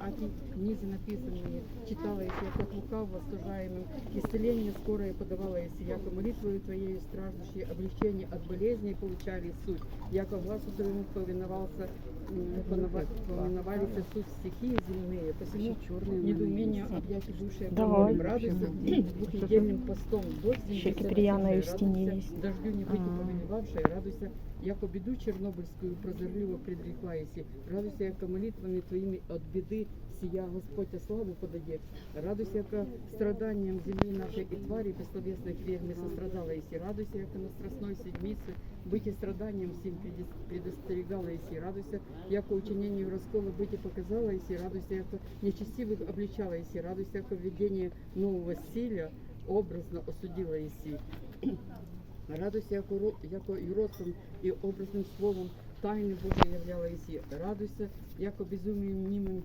а ті книзи написані, читала їх, як от лукав восслужаемым, исцеление скорое подавала если яко молитвою Твоею страждущие, облегчение от болезней получали суть, яко глазу Твоему повиновался, м, повинова- повиновались суть стихии земные, посему недоумение объятий души Давай. обновим, радуйся двухнедельным постом, дождь Ще земли Киприяна засохшая, Юстині радуйся, є. дождю не быть А. повелевавшая, радуйся, яко беду чернобыльскую прозорливо предрекла еси, радуйся, яко молитвами твоими от беды сия Господь славу подаде, радуйся, яко страданием земли нашей и твари бессловесных верми сострадала еси, радуйся, яко на страстной седмице быть и страданием всем предес- предостерегала еси, радуйся, яко учинению раскола быть и показала еси, радуйся, яко нечестивых обличала еси, радуйся, яко введение нового стиля образно осудила еси. Радуйся, яко, ро- яко і ростом, і образним словом тайни Божої являла Ісі. Радуйся, яко безумієм німим